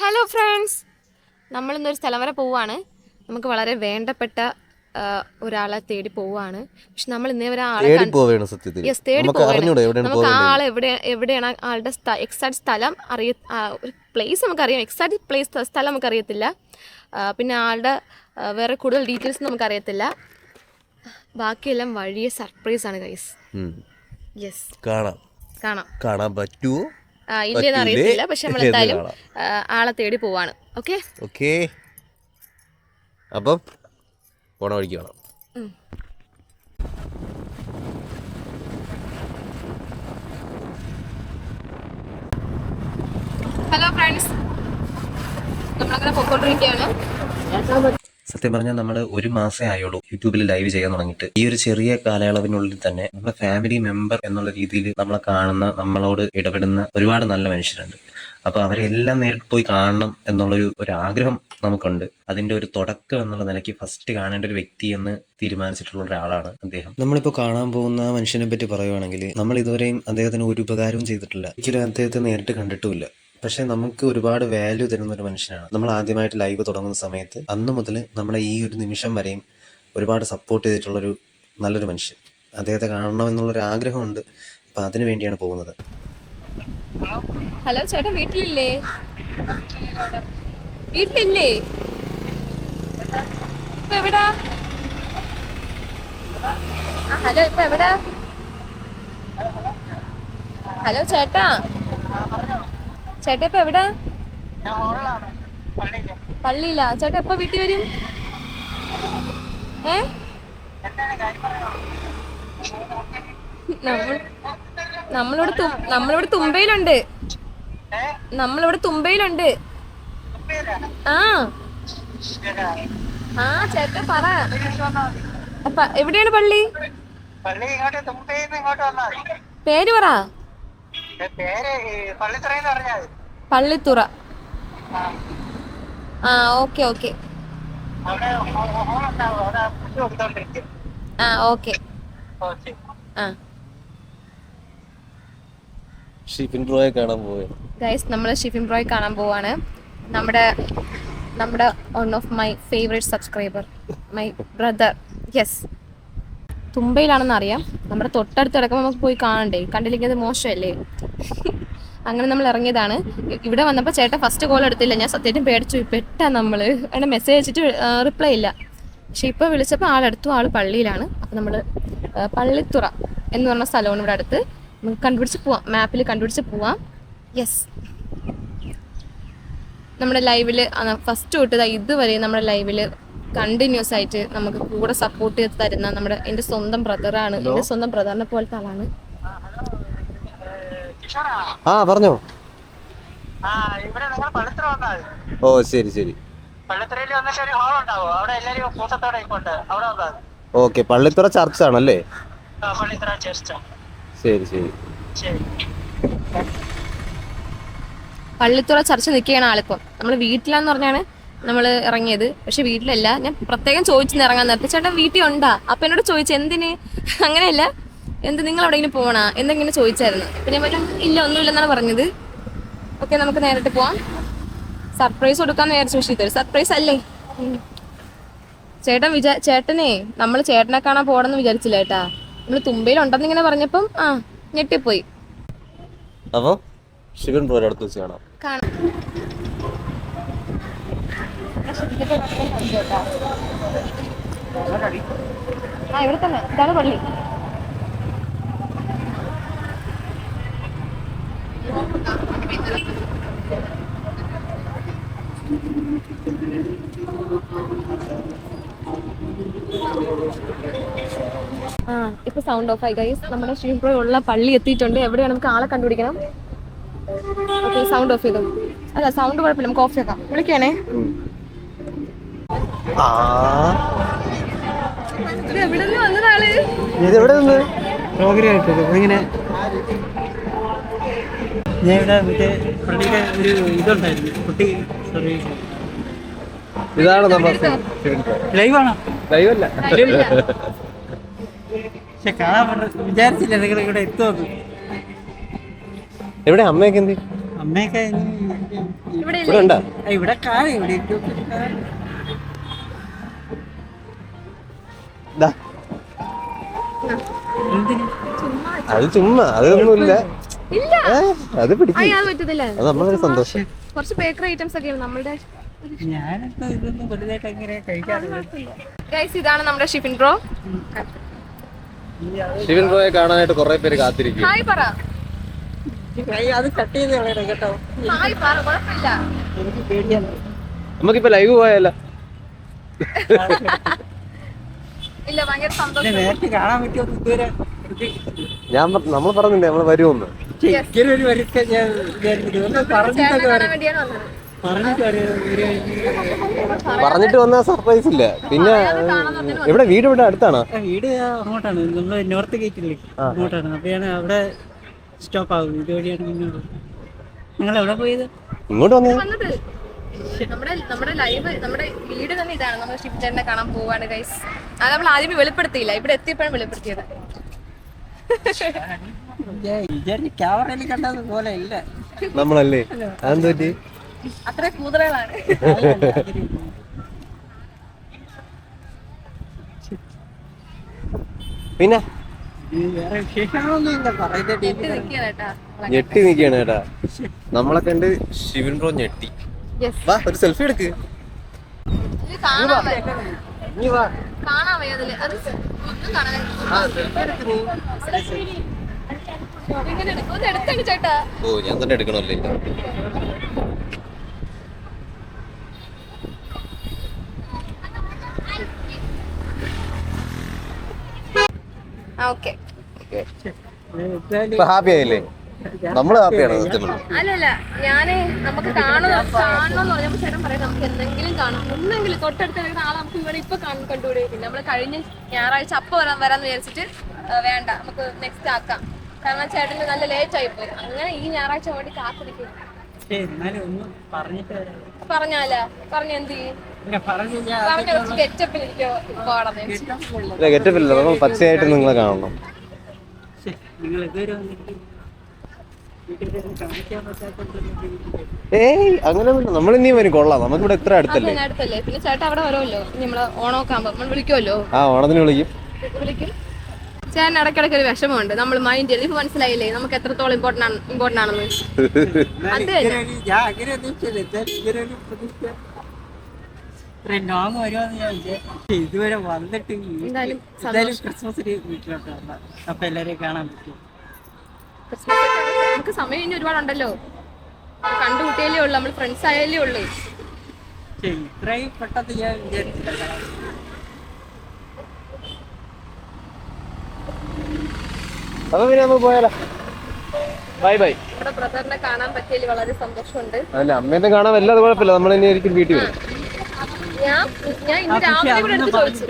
Hello friends നമ്മളിന്നൊരു സ്ഥലം വരെ പോവാണ്. നമുക്ക് വളരെ വേണ്ടപ്പെട്ട ഒരാളെ തേടി പോവാണ്. പക്ഷെ നമ്മൾ ഇന്നേ വരെ ആളെ തേടി പോവുകയാണ് സത്യത്തിൽ. യെസ് തേടി നമുക്ക് ആ ആൾ എവിടെ എവിടെയാണ് ആളുടെ എക്സാക്ട് സ്ഥലം അറിയ ഒരു പ്ലേസ് നമുക്കറിയാം. എക്സാക്ട് പ്ലേസ് സ്ഥലം നമുക്കറിയത്തില്ല. അറിയത്തില്ല പിന്നെ ആളുടെ വേറെ കൂടുതൽ ഡീറ്റെയിൽസ് നമുക്കറിയത്തില്ല. ബാക്കിയെല്ലാം വഴിയെ സർപ്രൈസ് ആണ് ഗൈസ് യെസ് കാണാം. കാണാം. കാണാൻ പറ്റുമോ ഇല്ലേന്ന് എന്ന് അറിയത്തില്ല പക്ഷെ നമ്മൾ എന്തായാലും ആളെ തേടി പോവാണ്. ഓക്കെ? ഓക്കേ. അപ്പം പോണ വഴിക്ക് വേണം ഹലോ ഫ്രണ്ട്സ്. നമ്മളങ്ങനെ പൊക്കോണ്ടിരിക്കുകയാണ് സത്യം പറഞ്ഞാൽ നമ്മൾ ഒരു മാസേ ആയുള്ളൂ യൂട്യൂബിൽ ലൈവ് ചെയ്യാൻ തുടങ്ങിയിട്ട്. ഈ ഒരു ചെറിയ കാലയളവിനുള്ളിൽ തന്നെ നമ്മുടെ ഫാമിലി മെമ്പർ എന്നുള്ള രീതിയിൽ നമ്മളെ കാണുന്ന നമ്മളോട് ഇടപെടുന്ന ഒരുപാട് നല്ല മനുഷ്യരുണ്ട്. അപ്പൊ അവരെല്ലാം നേരിട്ട് പോയി കാണണം എന്നുള്ളൊരു ഒരു ആഗ്രഹം നമുക്കുണ്ട്. അതിന്റെ ഒരു തുടക്കം എന്നുള്ള നിലയ്ക്ക് ഫസ്റ്റ് കാണേണ്ട ഒരു വ്യക്തി എന്ന് തീരുമാനിച്ചിട്ടുള്ള ഒരാളാണ് അദ്ദേഹം. നമ്മളിപ്പോൾ കാണാൻ പോകുന്ന മനുഷ്യനെ പറ്റി പറയുവാണെങ്കിൽ നമ്മൾ ഇതുവരെയും അദ്ദേഹത്തിന് ഒരു ഉപകാരവും ചെയ്തിട്ടില്ല. ഒരിക്കലും അദ്ദേഹത്തെ നേരിട്ട് കണ്ടിട്ടുമില്ല. പക്ഷെ നമുക്ക് ഒരുപാട് വാല്യൂ തരുന്ന ഒരു മനുഷ്യനാണ്. നമ്മൾ ആദ്യമായിട്ട് ലൈവ് തുടങ്ങുന്ന സമയത്ത് അന്ന് മുതൽ നമ്മളെ ഈ ഒരു നിമിഷം വരെയും ഒരുപാട് സപ്പോർട്ട് ചെയ്തിട്ടുള്ളൊരു നല്ലൊരു മനുഷ്യൻ. അദ്ദേഹത്തെ കാണണമെന്നുള്ളൊരു ആഗ്രഹമുണ്ട്. അപ്പം അതിനു വേണ്ടിയാണ് പോകുന്നത്. ഹലോ ചേട്ടൻ വീട്ടിലില്ലേ? വീട്ടിലില്ലേ? ഇപ്പൊ എവിടാ? ഹലോ ഇപ്പൊ എവിടാ? ഹലോ ചേട്ടാ. ചേട്ടാ ഇപ്പൊ എവിടാ? പള്ളിയില്ല? ചേട്ടാ എപ്പോ വീട്ടിൽ വരും? ഏ? നമ്മൾ നമ്മളിവിടെ നമ്മളിവിടെ തുമ്പയിലുണ്ട്. നമ്മളിവിടെ തുമ്പയിലുണ്ട്. ആ. ആ ചേട്ടാ പറ. എവിടെയാണ് പള്ളി? പേര് പറ. പേര് പള്ളിത്തറയെന്ന് പറഞ്ഞാൽ പള്ളിത്തുറ. ആ ഓക്കെ ഓക്കെ. ആ ഓക്കെ. ആ. ഷിഫിൻ ബ്രോയെ കാണാൻ പോവുകയാണ്. ഗൈസ് നമ്മൾ ഷിഫിൻ ബ്രോയെ കാണാൻ പോവാണ്. നമ്മുടെ നമ്മുടെ one of my favourite subscriber my brother yes തുമ്പയിലാണെന്ന് അറിയാം നമ്മുടെ തൊട്ടടുത്ത് കിടക്കുമ്പോൾ നമുക്ക് പോയി കാണണ്ടേ? കണ്ടില്ലെങ്കിൽ അത് മോശമല്ലേ? അങ്ങനെ നമ്മൾ ഇറങ്ങിയതാണ്. ഇവിടെ വന്നപ്പോൾ ചേട്ടൻ ഫസ്റ്റ് കോൾ എടുത്തില്ല. ഞാൻ സത്യമായിട്ടും പേടിച്ചു. പെട്ടാ നമ്മൾ അതിന്റെ മെസ്സേജ് അയച്ചിട്ട് റിപ്ലൈ ഇല്ല. പക്ഷെ ഇപ്പോൾ വിളിച്ചപ്പോൾ ആളെടുത്തു ആൾ പള്ളിയിലാണ്. അപ്പം നമ്മൾ പള്ളിത്തുറ എന്ന് പറഞ്ഞ സ്ഥലമാണ് ഇവിടെ അടുത്ത്. നമുക്ക് കണ്ടുപിടിച്ച് പോവാം. മാപ്പിൽ കണ്ടുപിടിച്ച് പോവാം. യെസ് നമ്മുടെ ലൈവിൽ ഫസ്റ്റ് തൊട്ട് ഇതുവരെ നമ്മുടെ ലൈവിൽ കണ്ടിന്യൂസ് ആയിട്ട് നമുക്ക് കൂടെ സപ്പോർട്ട് ചെയ്ത് തരുന്ന നമ്മുടെ എന്റെ സ്വന്തം ബ്രദറാണ് എന്റെ സ്വന്തം ബ്രദറിനെ പോലത്തെ ആളാണ്. ആ പറഞ്ഞോ. ഓ ശരി ശരി. Okay Pallithura church. ആണല്ലേ ശരി. ശരി. പള്ളിത്തുറ ചർച്ച നിൽക്കുകയാണ് ആളിപ്പം. നമ്മൾ വീട്ടിലാന്ന് പറഞ്ഞാണ് നമ്മൾ ഇറങ്ങിയത്. പക്ഷെ വീട്ടിലല്ല. ഞാൻ പ്രത്യേകം ചോദിച്ചു ഇറങ്ങാൻ നേരത്തെ. ചേട്ടൻ വീട്ടിൽ ഉണ്ടാ അപ്പൊ എന്നോട് ചോദിച്ചു എന്തിന്? അങ്ങനെയല്ല. എന്ത് നിങ്ങൾ എവിടെയെങ്കിലും പോകണോ എന്തെങ്കിലും ചോദിച്ചായിരുന്നു. പിന്നെ ഞാൻ പറഞ്ഞു ഇല്ല ഒന്നുമില്ലെന്നാണ് പറഞ്ഞത്. ഓക്കെ നമുക്ക് നേരിട്ട് പോവാം. സർപ്രൈസ് കൊടുക്കാന്ന് വിചാരിച്ചു പക്ഷേ ഇതൊരു സർപ്രൈസ് അല്ലേ. ചേട്ടൻ വിചാ ചേട്ടനെ നമ്മൾ ചേട്ടനെ കാണാൻ പോകണമെന്ന് വിചാരിച്ചില്ല ഏട്ടാ നമ്മൾ തുമ്പയിൽ ഉണ്ടെന്ന് ഇങ്ങനെ പറഞ്ഞപ്പം ആ ഞെട്ടിപ്പോയി. അപ്പോൾ ശിവൻ ബ്രോയുടെ അടുത്ത് വെച്ച് കാണാം. കാണാം. ആ ഇവിടെ തന്നെ. ഇതാണ് പള്ളി. ആ ഇപ്പൊ സൗണ്ട് ഓഫ് ആയി ഗൈസ് നമ്മുടെ ഷീപ്രോ ഉള്ള പള്ളി എത്തിയിട്ടുണ്ട്. എവിടെയാണ്? നമുക്ക് ആളെ കണ്ടുപിടിക്കണം. ഓക്കെ സൗണ്ട് ഓഫ് ചെയ്തു? അല്ല സൗണ്ട് കുഴപ്പമില്ല. നമുക്ക് ഓഫ് ചെയ്യാം വിളിക്കണേ. നിന്ന്? ഇങ്ങനെ. ഞാൻ ഇവിടെ മറ്റേ പള്ളിയുടെ ഒരു ഇതുണ്ടായിരുന്നു. കുട്ടി സർവീസ് ഇതാണ് ലൈവാണോ? ലൈവല്ല. പക്ഷെ കാണാൻ വിചാരിച്ചില്ല നിങ്ങൾ ഇവിടെ എത്തുമെന്ന്. എവിടെ? അമ്മയൊക്കെ എന്ത്? അമ്മ അമ്മയൊക്കെ ഇവിടെ ഇവിടെ ഉണ്ടാ? ഇവിടെ കാണും ഇവിടെ അത് ചുമ്മാ അതൊന്നുമില്ല. ഇല്ല. അത് പിടിക്കും. അയ്യ അത് പറ്റത്തില്ല. അത് നമ്മളൊരു സന്തോഷം. കുറച്ച് ബേക്കറി ഐറ്റംസ് ഒക്കെയാണ് നമ്മളുടെ ഗൈസ് ഇതാണ് നമ്മുടെ ഷിഫിൻ ബ്രോ. ഷിഫിൻ ബ്രോയെ കാണാനായിട്ട് കുറെ പേര് കാത്തിരിക്കും. ഹായ് പറ. അത് കട്ട് ചെയ്ത് കളയണം കേട്ടോ. ഹായ് പറ കുഴപ്പമില്ല. എനിക്ക് പേടിയാണ്. നമുക്കിപ്പോ ലൈവ് പോയല്ല ഇല്ല ഭയങ്കര പിന്നെ സന്തോഷം. നേരത്തെ കാണാൻ ഇതുവരെ. ഞാൻ നമ്മൾ പറഞ്ഞില്ലേ നമ്മൾ വരുമെന്ന് ഒരു വരുത്ത ഞാൻ പറഞ്ഞിട്ടൊക്കെ പറഞ്ഞിട്ട്. വന്ന സർപ്രൈസ് ഇല്ല. പിന്നെ ഇവിടെ വീട് ഇവിടെ അടുത്താണോ? വീട് അങ്ങോട്ടാണ്. നമ്മൾ നോർത്ത് ഗേറ്റില്ലേ അങ്ങോട്ടാണ്. അപ്പോഴാണ് അവിടെ സ്റ്റോപ്പ് ആകും ഇതുവഴിയാണ് മുന്നോട്ട് നിങ്ങൾ എവിടെ പോയത്? ഇങ്ങോട്ട് വന്നേ. വന്നത്. നമ്മുടെ നമ്മുടെ ലൈവ് നമ്മുടെ വീട് തന്നെ ഇതാണ്. നമ്മൾ കാണാൻ പോവാണ് ഗൈസ് അത് നമ്മൾ ആദ്യമേ വെളിപ്പെടുത്തിയില്ല. ഇവിടെ എത്തിയപ്പോഴും വെളിപ്പെടുത്തിയത്. വിചാരിച്ച് ക്യാമറയിൽ കണ്ടത് പോലെ ഇല്ല. നമ്മളല്ലേ? അതെന്ത് അത്ര കൂതറകളാണ്. പിന്നെ? ഞെട്ടി നിക്കാണ് കേട്ടാ. നമ്മളെ കണ്ട് ശിവൻ ബ്രോ ഞെട്ടി. യെസ് വാ ഒരു സെൽഫി എടുക്ക്. ഓ ഞാൻ തന്നെ നീ വാ കാണാൻ വയ്യ അതിൽ അത് ഒന്നും കാണാൻ ഇങ്ങനെ എടുക്കും ഒന്ന് എടുത്തടി ചേട്ടാ ഓ ഞാൻ തന്നെ എടുക്കണല്ലേ ആ ഓക്കെ. ഇപ്പൊ ഹാപ്പി ആയില്ലേ? നമ്മൾ ഹാപ്പിയാണ് സത്യം. അല്ലല്ല ഞാൻ നമുക്ക് കാണണം കാണണമെന്ന് പറഞ്ഞപ്പോ ചേട്ടൻ പറയാം നമുക്ക് എന്തെങ്കിലും കാണാം. ഒന്നെങ്കിലും തൊട്ടടുത്ത് നിൽക്കുന്ന ആളെ നമുക്ക് ഇവിടെ ഇപ്പൊ കാണാൻ കണ്ടുകൂടെ? പിന്നെ നമ്മൾ കഴിഞ്ഞ ഞായറാഴ്ച അപ്പൊ വരാൻ വരാന്ന് വിചാരിച്ചിട്ട് വേണ്ട നമുക്ക് നെക്സ്റ്റ് ആക്കാം. കാരണം ചേട്ടന് നല്ല ലേറ്റ് ആയി പോയി. അങ്ങനെ ഈ ഞായറാഴ്ച വേണ്ടി കാത്തിരിക്കും. പറഞ്ഞാല? പറഞ്ഞ എന്ത് ചെയ്യും? ഇല്ല, ഗെറ്റപ്പില്ല നമ്മൾ പച്ചയായിട്ട് നിങ്ങളെ കാണണം. ഏയ് അങ്ങനെ നമ്മൾ ഇനിയും വരും. കൊള്ളാം. നമുക്കിവിടെ ഇത്ര അടുത്തല്ലേ? പിന്നെ ചേട്ടാ അവിടെ വരുമല്ലോ. നമ്മൾ ഓണമൊക്കെ ആകുമ്പോ നമ്മൾ വിളിക്കുമല്ലോ? ആ ഓണത്തിന് വിളിക്കും. വിളിക്കും. ചേട്ടൻ ഇടയ്ക്കിടയ്ക്ക് ഒരു വിഷമമുണ്ട്. നമ്മൾ മൈൻഡ് ചെയ്ത് ഇപ്പൊ മനസ്സിലായില്ലേ? നമുക്ക് എത്രത്തോളം ഇമ്പോർട്ടന്റ് ആണ് ഇമ്പോർട്ടന്റ് ആണെന്ന്. അത് ഇങ്ങനെ ഒരു- ഞാൻ അങ്ങനെ പ്രതീക്ഷിച്ചില്ല എന്തായാലും ഇങ്ങനെ ഒരു പ്രതീക്ഷ ഇത്രയും ലോങ് വരുമെന്ന് ഞാൻ വിചാരിച്ചു. ഇതുവരെ വന്നിട്ട് എന്തായാലും എന്തായാലും ക്രിസ്മസിന് വീട്ടിലോട്ട് വരണം അപ്പൊ എല്ലാരെയും കാണാൻ പറ്റും. ക്രിസ്മസ് നമുക്ക് സമയം ഇനി ഒരുപാടുണ്ടല്ലോ. കണ്ടുകൂട്ടിയാലേ ഉള്ളൂ നമ്മൾ ഫ്രണ്ട്സ് ആയാലേ ഉള്ളൂ. പക്ഷേ ഇത്രയും പെട്ടെന്ന് ഞാൻ വിചാരിച്ചില്ല കാണാൻ. അപ്പൊ പിന്നെ നമുക്ക് പോയാലോ? Bye bye. നമ്മുടെ ബ്രദറിനെ കാണാൻ പറ്റിയതിൽ വളരെ സന്തോഷമുണ്ട്. അല്ല അമ്മേനെ കാണാൻ വല്ലാതെ കുഴപ്പമില്ല. നമ്മൾ ഇനി ഒരിക്കലും വീട്ടിൽ വരും. ഞാൻ ഞാൻ ഇന്ന് രാവിലെ ഇവിടെ എടുത്ത് ചോദിച്ചു.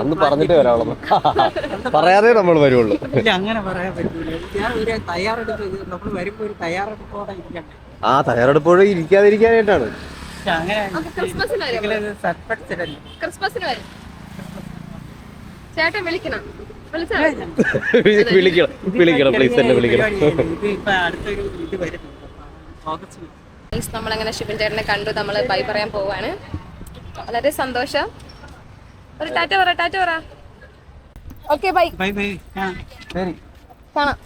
അന്ന് പറഞ്ഞിട്ടേ വരാവുള്ളൂ പറയാതെ നമ്മൾ വരുള്ളൂ അങ്ങനെ പറയാൻ പറ്റൂല. ഞാൻ ഒരു തയ്യാറെടുപ്പ് നമ്മൾ വരുമ്പോ ഒരു തയ്യാറെടുപ്പോടെ ഇരിക്കണ്ടേ? ആ തയ്യാറെടുപ്പോഴും ഇരിക്കാതിരിക്കാനായിട്ടാണ്. ക്രിസ്മസിന് വരും ചേട്ടൻ വിളിക്കണം. വിളിച്ചാ വിളിക്കണം. വിളിക്കണം പ്ലീസ് എന്നെ വിളിക്കണം. Guys, നമ്മളങ്ങനെ ശിവൻ ചേട്ടനെ കണ്ടു നമ്മൾ ബൈ പറയാൻ പോവാണ്. വളരെ സന്തോഷം. ഒരു ടാറ്റ പറ ടാറ്റ പറ. ഓക്കെ ബൈ ബൈ ബൈ കാണാം.